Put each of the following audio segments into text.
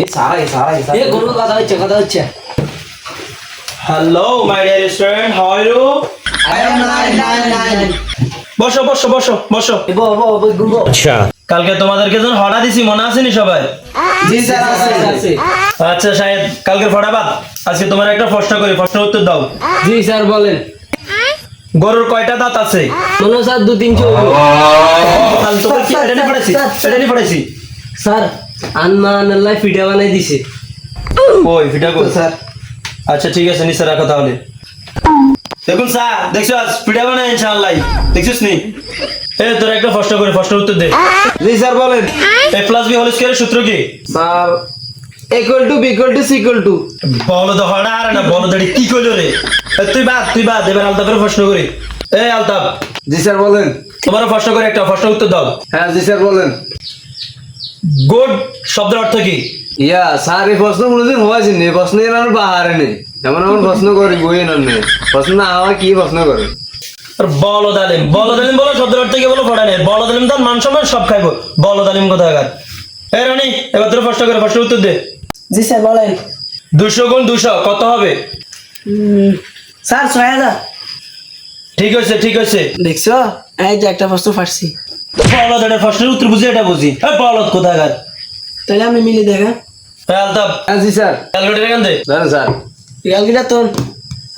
এই সারা এই সারা এই সারা। এ গরু কথা হচ্ছে কথা হচ্ছে। Hello my dear student how are you বসো বসো বসো বসো। এ বো বো বো গুগো কালকে তোমাদেরকে যখন হড়া দিছি মনে আসেনি সবাই? জি স্যার আছে। আছে। আচ্ছা সাহেব কালকে ফটা বাদ। আজকে তোমার একটা প্রশ্ন করি প্রশ্ন উত্তর দাও। জি স্যার বলেন। গরুর কয়টা দাঁত আছে? মনে স্যার দু তিন চো কাল তোকে কি এটা নিয়ে পড়াইছি এটা নিয়ে পড়াইছি। স্যার আনমান আল্লাহ ফিডা বানাই দিছে। ওই কর স্যার। আচ্ছা ঠিক আছে নিচে রাখো তাহলে। দেখুন স্যার দেখছ বানাই ইনশাআল্লাহ। দেখছিস নি? এ তোর একটা প্রশ্ন করে উত্তর দে। জি স্যার বলেন। এ প্লাস বি হোল স্কয়ারের সূত্র কি? স্যার ইকুয়াল টু বিকুয়াল টু সিকুয়াল টু বলো তো হড়া আর না বলো দাঁড়ি কি কইলো রে? তুই বাদ তুই বাদ এবার আলতাফের প্রশ্ন করি। এ আলতাফ। জি স্যার বলেন। তোমার প্রশ্ন করে একটা প্রশ্ন উত্তর দাও। হ্যাঁ জি স্যার বলেন। গুড শব্দের অর্থ কি? ইয়া স্যার এই প্রশ্ন কোনোদিন হয়েছে নি? প্রশ্ন এর আমার বাহারে নেই। এমন এমন প্রশ্ন করি বই না। নেই প্রশ্ন না আমার কি প্রশ্ন করে? আর বলো দালিম বলো দালিম বলো শব্দের অর্থ কি বলো পড়া নেই বলো দালিম তার মান সম্মান সব খাইবো বলো দালিম কোথায় গান এ রানী এবার তোর প্রশ্ন করে প্রশ্ন উত্তর দে। জি স্যার বলেন। দুশো গুণ দুশো কত হবে? স্যার ছয় হাজার। ঠিক আছে ঠিক আছে দেখছ? এই যে একটা প্রশ্ন ফাটছি। প্রশ্নের উত্তর বুঝি এটা বুঝি। হ্যাঁ গান তাহলে আপনি মিলে দেখেন হ্যাঁ আলতাফ হ্যাঁ জি স্যার। ক্যালকুলেটার এখান দে জানেন স্যার। ক্যালকুলেটার তোর।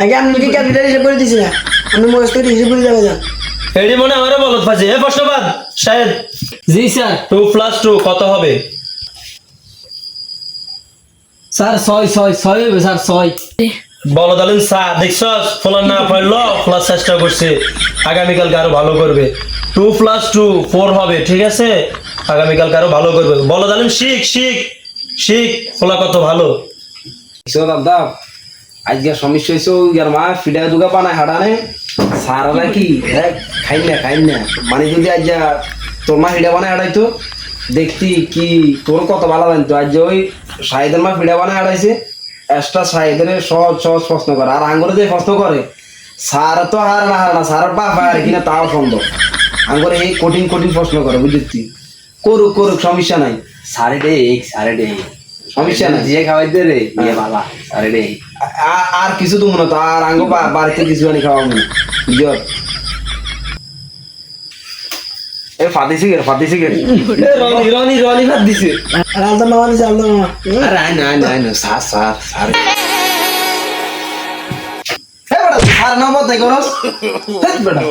আগে আপনি কি ক্যালকুলেটার হিসেব করে দিছি না? আপনি মস্ত করে হিসেব করে যাবে যান এডি মনে আমারও বলত ফাঁসে। এ প্রশ্ন বাদ। শায়দ জি স্যার। টু প্লাস টু কত হবে? স্যার ছয় ছয় ছয় হবে স্যার ছয়। বলো দালিম সা দেখছস? ফলার না পারল ফলার চেষ্টা করছে। আগামীকালকে আরও ভালো করবে। টু প্লাস টু, ফোর হবে, ঠিক আছে? আগামীকালকে আরও ভালো করবে। বলো দালিম শিখ শিখ শিখ, খোলা কত ভালো? দাদা, আজকে সমস্যা হয়েছে, ইয়ার মা ফিডা দুগা বানায় হাডানে সারা কি? হ্যাঁ খাই না খাই না। মানে যদি আজ তোর মা ফিডা বানায় হাডাইতো দেখতি কি, তোর কত ভালো জানতো আজ ওই সাহেদের মা ফিডা বানায়, হাডাইছে। এক্সট্রা সাহেদের সহজ সহজ প্রশ্ন করে। আর আঙ্গুরে যে প্রশ্ন করে, সার তো হার না হার না সার বাপ হার কিনা তাও সম্ভব আঙ্গুরে এই কঠিন কঠিন প্রশ্ন করে বুঝলি করুক করুক সমস্যা নাই। সাড়ে ডে এক সাড়ে ডে সমস্যা নাই। দিয়ে খাওয়াই দে রে ইয়ে বালা সাড়ে ডে আ- আর কিছু তো মনে তো আর আঙ্গ বাড়িতে কিছু আনি খাওয়া মনে এ ফাদি সিগারেট ফাদি সিগারেট। রনি রনি রনি ভাত দিছে। আর আলাদা মামা দিছে আলাদা মামা। আরে আয় না আয় না আয় না সার সার সার। সার নাম্বার তাই করস। বেটা।